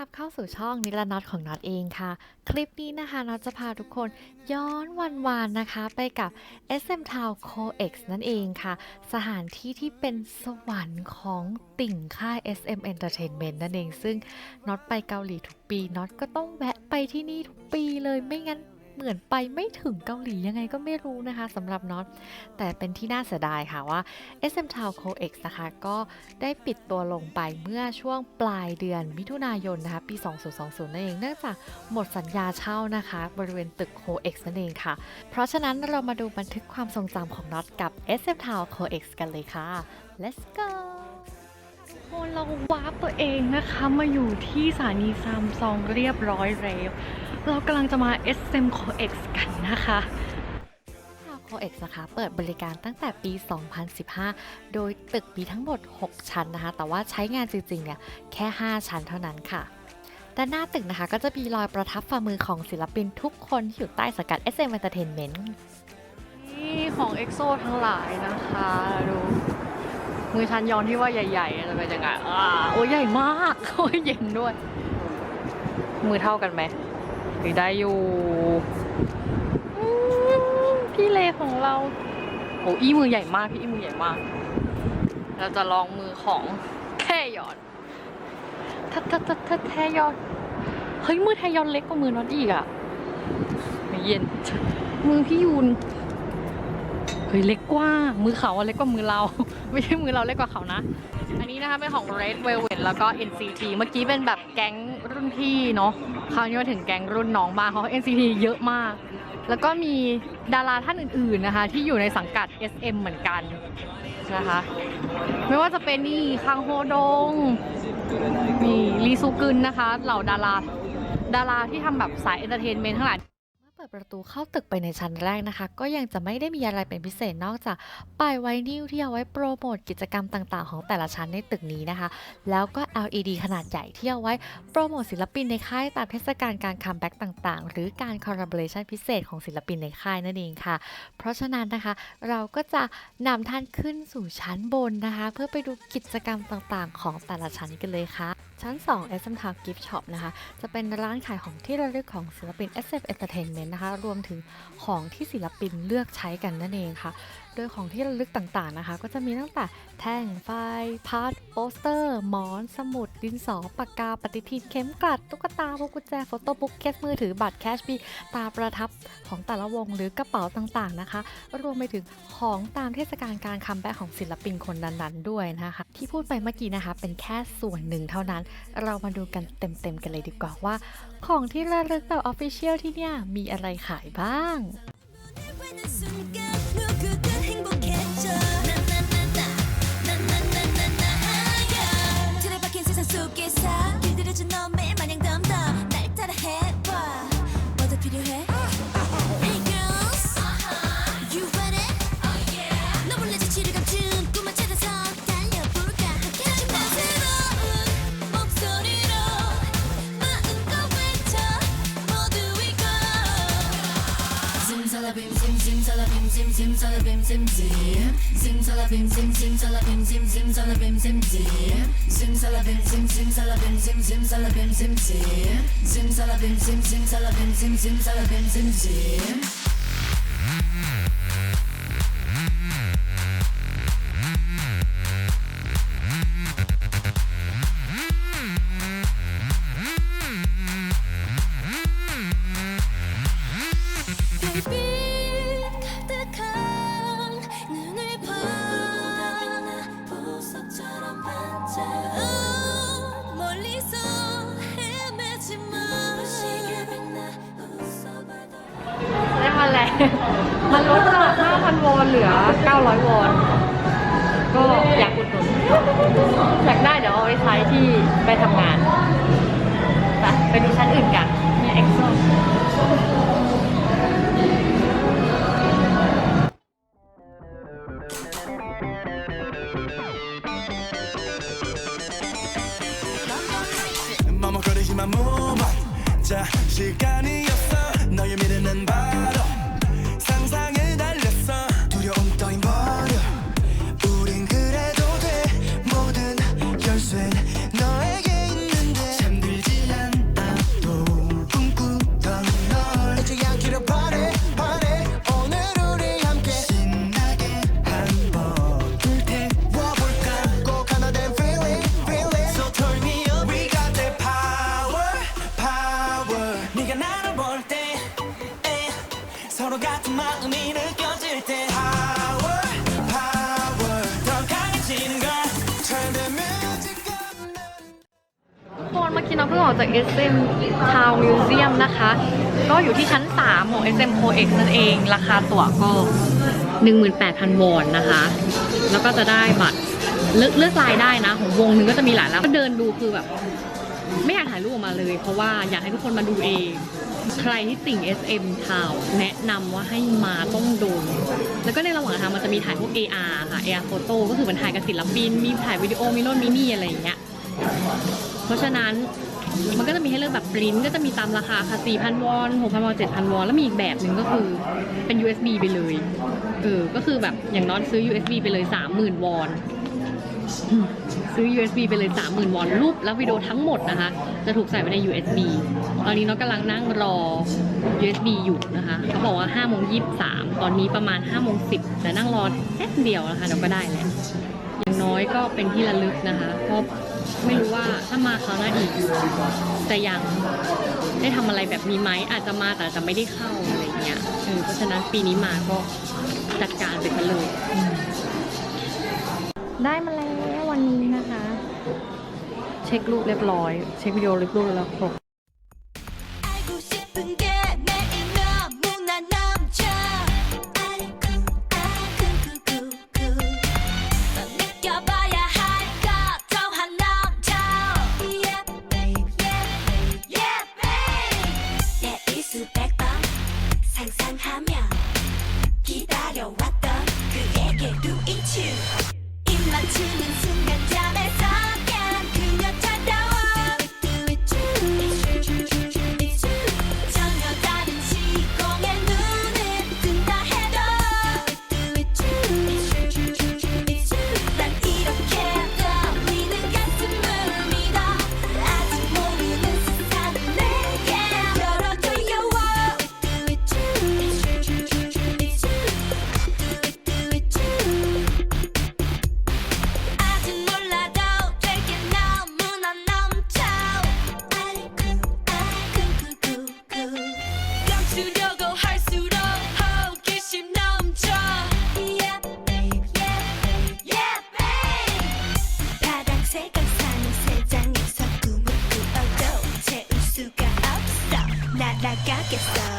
รับเข้าสู่ช่องนิลนัทของน็อตเองค่ะ คลิปนี้นะคะน็อตจะพาทุกคนย้อนวันวานนะคะ ไปกับ SM Town CoX นั่นเองค่ะ สถานที่ที่เป็นสวรรค์ของติ่งค่าย SM Entertainment นั่นเอง ซึ่งน็อตไปเกาหลีทุกปีน็อตก็ต้องแวะไปที่นี่ทุกปีเลยไม่งั้น เหมือนไปไม่ถึงเกาหลียังไงก็ไม่รู้นะคะสำหรับน็อต แต่เป็นที่น่าเสียดายค่ะว่า SM Town CoX นะคะก็ได้ปิดตัวลงไปเมื่อช่วงปลายเดือนมิถุนายนนะคะปี 2020 นั่นเองเนื่องจากหมดสัญญาเช่านะคะ บริเวณตึก CoX นั่นเองค่ะ เพราะฉะนั้นเรามาดูบันทึกความทรงจำของน็อตกับ SM Town CoX กันเลยค่ะ let's go คนเราวาร์ปตัวเองนะคะ มาอยู่ที่สถานีซัมซองเรียบร้อยแล้ว เรากำลังจะมา SM CoX กันนะคะโคเอ็กนะคะเปิดบริการตั้งแต่ปี 2015 โดยตึกมีทั้งหมด 6 ชั้นนะคะ แต่ว่าใช้งานจริงๆเนี่ยแค่ 5 ชั้นเท่านั้นค่ะด้านหน้าตึกนะคะก็จะมีรอยประทับฝ่ามือของศิลปินทุกคนที่อยู่ใต้สังกัด SM Entertainment นี่ของเอ็กโซทั้งหลายนะคะ ดู มือชันยอนที่ว่าใหญ่ๆจะเป็นยังไงอ่าโอ้ยใหญ่มาก โอ้ยเย็นด้วย มือเท่ากันไหม หรือได้อยู่พี่เลของเราโอ้อี้มือใหญ่มากพี่อี้มือใหญ่มาก เราจะลองมือของแท่ยอนทัดทัดทัดทัดแท่ยอนเฮ้ยมือแท่ยอนเล็กกว่ามือน็อตอีกอะไม่เย็นมือพี่ยูน เฮ้ยเล็กกว่า มือเขาอะเล็กกว่ามือเรา ไม่ใช่มือเราเล็กกว่าเขานะ อันนี้นะคะเป็นของ Red Velvet แล้วก็ NCT เมื่อกี้เป็นแบบแก๊งรุ่นพี่เนาะ คราวนี้มาถึงแก๊งรุ่นน้องบ้างเพรา NCT เยอะมาก แล้วก็มีดาราท่านอื่นๆนะคะ ที่อยู่ในสังกัด SM เหมือนกันนะคะ ไม่ว่าจะเป็นนี่คังโฮดงมีลีซูกึนนะคะ เหล่าดาราดาราที่ทำแบบสายเอนเตอร์เทนเมนต์ทั้งหลาย เปิดประตูเข้าตึกไปในชั้นแรกนะคะ ก็ยังจะไม่ได้มีอะไรเป็นพิเศษนอกจากป้ายไวนิลที่เอาไว้โปรโมทกิจกรรมต่าง ๆ ของแต่ละชั้นในตึกนี้นะคะ แล้วก็ LED ขนาดใหญ่ที่เอาไว้โปรโมทศิลปินในค่ายตามเทศกาลการคัมแบ็กต่างๆ หรือการคอลลาบอร์ชันพิเศษของศิลปินในค่ายนั่นเองค่ะ เพราะฉะนั้นนะคะเราก็จะนำท่านขึ้นสู่ชั้นบนนะคะ เพื่อไปดูกิจกรรมต่างๆ ของแต่ละชั้นกันเลยค่ะ ชั้น 2 SM Town Gift Shop นะคะ จะเป็นร้านขายของที่ระลึกของศิลปิน SF Entertainment นะคะ รวมถึงของที่ศิลปินเลือกใช้กันนั่นเองค่ะโดยของที่ระลึกต่างๆนะคะ ก็จะมีตั้งแต่แท่งไฟพัดโปสเตอร์ หมอน สมุด ดินสอ ปากกา ปฏิทิน เข็มกลัด ตุ๊กตาพวกกุญแจ โฟโต้บุ๊กเคสมือถือ บัตรแคชบีตาประทับของแต่ละวงหรือกระเป๋าต่างๆนะคะ รวมไปถึงของตามเทศกาลการคัมแบ็กของศิลปินคนนั้นๆ ด้วยนะคะ ที่พูดไปเมื่อกี้นะคะ เป็นแค่ส่วนหนึ่งเท่านั้น เรามาดูกันเต็มๆกันเลยดีกว่าว่า ของที่ระลึกแบบออฟฟิเชียลที่เนี่ยมีอะไรขายบ้าง 속에서 길들여준 너의 마냥 덤덤 날 따라 해봐 뭐더 필요해 Hey girls You it 너 몰래 지치를 감춘 꿈만 찾아서 달려볼까 함께 하지마 새로운 목소리로 마음껏 외쳐 모두 we go Zimzalabim zim zimzalabim zim zimzalabim zim zim zim zalabim zim zim zalabim zim zim zalabim zim zim zim zalabim zim zim zalabim zim zim zalabim zim zim zim zalabim zim zim zalabim zim zim zalabim zim zim มันลดจาก5,000วอนเหลือ 900 วอน ก็อยากอุดหนุนอยากได้เดี๋ยวเอาไปใช้ที่ไปทำงานไปไปดูชั้นอื่นกัน ทุกคนเมื่อกี้น้องเพิ่งออกจาก SM Town Museum นะคะ ก็อยู่ที่ชั้น 3 ของ SM COEX นั่นเอง ราคาตั๋วก็ 18,000 วอนนะคะ แล้วก็จะได้บัตรเลือเลือกลายได้นะ ของวงหนึ่งก็จะมีหลายแล้วก็เดินดูคือแบบ ไม่อยากถ่ายรูปออกมาเลย เพราะว่าอยากให้ทุกคนมาดูเอง ใครที่ติ่ง SM Town แนะนำว่าให้มาต้องโดน แล้วก็ในระหว่างทางมันจะมีถ่ายพวก AR ค่ะ AR Photo ก็คือมันถ่ายกับศิลปิน มีถ่ายวิดีโอ มีโน่นมีนี่อะไรอย่างเงี้ย เพราะฉะนั้นมันก็จะมีให้เลือกแบบปริ้นก็จะมีตามราคาค่ะ4,000 วอน 6,000 วอน 7,000 วอน แล้วมีอีกแบบหนึ่งก็คือเป็น USB ไปเลย เออ ก็คือแบบอย่างน้อยซื้อ USB ไปเลย 30,000 วอนซื้อ USB ไปเลย 30,000 วอนรูปและวิดีโอทั้งหมดนะคะ จะถูกใส่ไว้ใน USB ตอนนี้น้องกำลังนั่งรอ USB อยู่นะคะเขาบอกว่า5โมง23 ตอนนี้ประมาณ5โมง10 แต่นั่งรอแป๊บเดียวนะคะเดี๋ยวก็ได้แหละอย่างน้อยก็เป็นที่ระลึกนะคะ เพราะไม่รู้ว่าถ้ามาคราวหน้าอีกจะยังได้ทำอะไรแบบนี้ไหมอาจจะมาแต่จะไม่ได้เข้าอะไรเงี้ยเออเพราะฉะนั้นปีนี้มาก็จัดการไปกันเลย ได้มาแล้ววันนี้นะคะ เช็ครูปเรียบร้อย เช็ควิดีโอเรียบร้อยแล้วครบ 请 get started.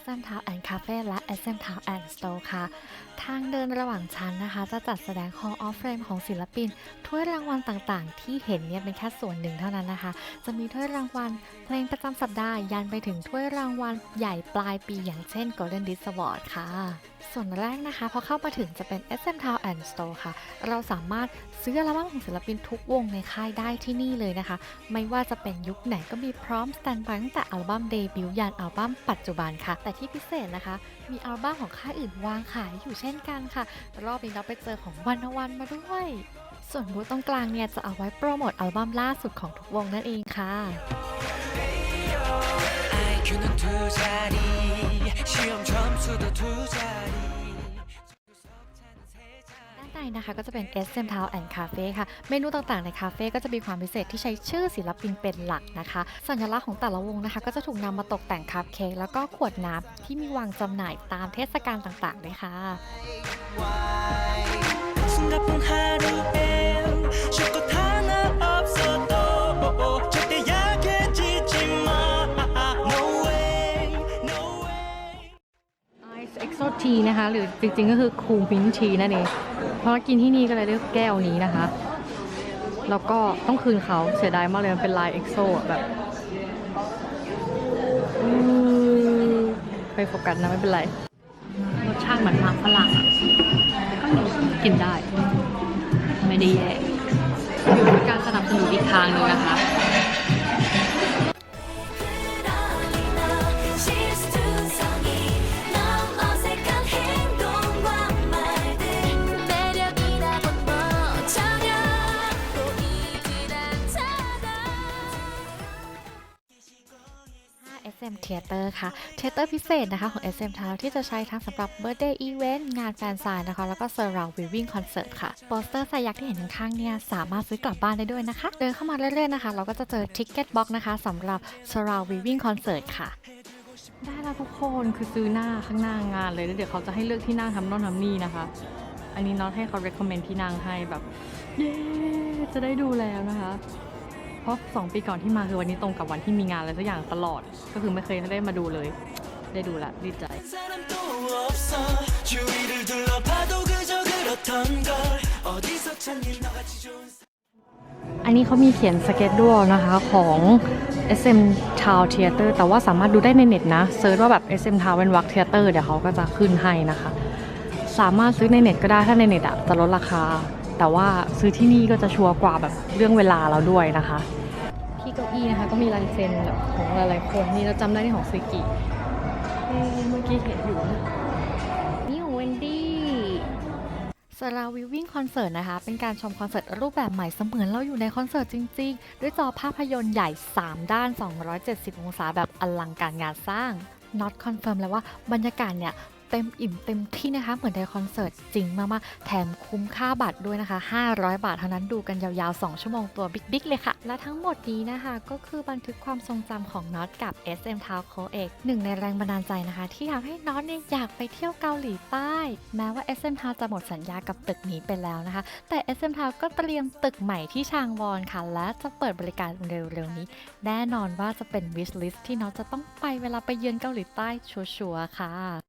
SM Town and Cafe และ SM Town and Store ค่ะ ทางเดินระหว่างชั้นนะคะ จะจัดแสดง Hall of Fame ของศิลปิน ถ้วยรางวัลต่างๆ ที่เห็นเนี่ยเป็นแค่ส่วนหนึ่งเท่านั้นนะคะ จะมีถ้วยรางวัลเพลงประจำสัปดาห์ยันไปถึงถ้วยรางวัลใหญ่ปลายปีอย่างเช่น Golden Disc Award ค่ะ ส่วนแรกนะคะพอเข้ามาถึงจะเป็น SM Town and Store ค่ะ เราสามารถซื้ออัลบั้มของศิลปินทุกวงในค่ายได้ที่นี่เลยนะคะ ไม่ว่าจะเป็นยุคไหนก็มีพร้อมสแตนบายตั้งแต่อัลบั้มเดบิวต์ยันอัลบั้มปัจจุบันค่ะแต่ที่พิเศษนะคะ มีอัลบั้มของค่ายอื่นวางขายอยู่เช่นกันค่ะ รอบนี้เราไปเจอของวันวันมาด้วย ส่วนบูธตรงกลางเนี่ยจะเอาไว้โปรโมทอัลบั้มล่าสุดของทุกวงนั่นเองค่ะ IQ 는 두 자리 시험 점수도 두 자리 ด้า นะคะก็จะเป็น SM Town and Cafe ค่ะ เมนูต่างๆในคาเฟ่ก็จะมีความพิเศษที่ใช้ชื่อศิลปินเป็นหลักนะคะ สัญลักษณ์ของแต่ละวงนะคะ ก็จะถูกนำมาตกแต่งคัพเค้กแล้วก็ขวดน้ำที่มีวางจำหน่ายตามเทศกาลต่างๆเลยค่ะเอ็กโซทีนะคะ หรือจริงๆก็คือคูมินทีนั่นเอง เพราะว่ากินที่นี่ก็เลยเลือกแก้วนี้นะคะ แล้วก็ต้องคืนเขาเสียดายมากเลยมันเป็นลายเอ็กโซแบบไปโฟกัสนะไม่เป็นไร รสชาติเหมือนมาฝรั่งอะก็กินได้ ไม่ได้แย่อยู่ในการสนับสนุนอีกทางหนึงนะคะ SM Theater ค่ะ เทเตอร์พิเศษนะคะของ SM Town ที่จะใช้ทั้งสำหรับ Birthday Event งานแฟนซายนะคะ แล้วก็ Surround Viewing Concert ค่ะ โปสเตอร์สายยักษ์ที่เห็นข้างๆเนี่ยสามารถซื้อกลับบ้านได้ด้วยนะคะ เดินเข้ามาเรื่อยๆนะคะ เราก็จะเจอ Ticket Box นะคะสำหรับ Surround Viewing Concert ค่ะได้แล้วทุกคนคือซื้อหน้าข้างหน้างานเลยแล้วเดี๋ยวเขาจะให้เลือกที่นั่งทำโน่นทำนี่นะคะ อันนี้น็อตให้เขา recommend ที่นั่งให้แบบ เย้ จะได้ดูแล้วนะคะ เพราะสองปีก่อนที่มาคือวันนี้ตรงกับวันที่มีงานอะไรสักอย่างตลอด ก็คือไม่เคยได้มาดูเลย ได้ดูละดีใจ อันนี้เขามีเขียนสเก็ตดวลนะคะของ SM Town Theater แต่ว่าสามารถดูได้ในเน็ตนะเซิร์ชว่าแบบ SM Town เป็นวัก Theater เดี๋ยวเขาก็จะขึ้นให้นะคะ สามารถซื้อในเน็ตก็ได้ถ้าในเน็ตอะจะลดราคา แต่ว่าซื้อที่นี่ก็จะชัวร์กว่าแบบเรื่องเวลาเราด้วยนะคะที่เก้าอี้นะคะก็มีลายเซ็นแบบของหลายๆคนนี่เราจำได้ที่ของซูกิเอ๊ะเมื่อกี้เห็นอยู่นี่ของเวนดี้สลาวิวิ่งคอนเสิร์ตนะคะ เป็นการชมคอนเสิร์ตรูปแบบใหม่เสมือนเราอยู่ในคอนเสิร์ตจริง ๆ ด้วยจอภาพยนตร์ใหญ่ 3 ด้าน 270 องศาแบบอลังการงานสร้างน็อตคอนเฟิร์มแล้วว่าบรรยากาศเนี่ย เต็มอิ่มเต็มที่นะคะ เหมือนในคอนเสิร์ตจริงมากๆ แถมคุ้มค่าบัตรด้วยนะคะ 500 บาทเท่านั้นดูกันยาวๆ 2 ชั่วโมงตัวบิ๊กๆ เลยค่ะ และทั้งหมดนี้นะคะ ก็คือบันทึกความทรงจำของน็อตกับ SM Town c o x หนึ่งในแรงบันดาลใจนะคะ ที่ทำให้น็อตเนี่ยอยากไปเที่ยวเกาหลีใต้ แม้ว่า SM Town จะหมดสัญญากับตึกนี้ไปแล้วนะคะ แต่ SM Town ก็เตรียมตึกใหม่ที่ชางวอนค่ะ และจะเปิดบริการเร็วๆนี้ แน่นอนว่าจะเป็น wish list ที่น็อตจะต้องไปเวลาไปเยือนเกาหลีใต้ชัวร์ๆค่ะ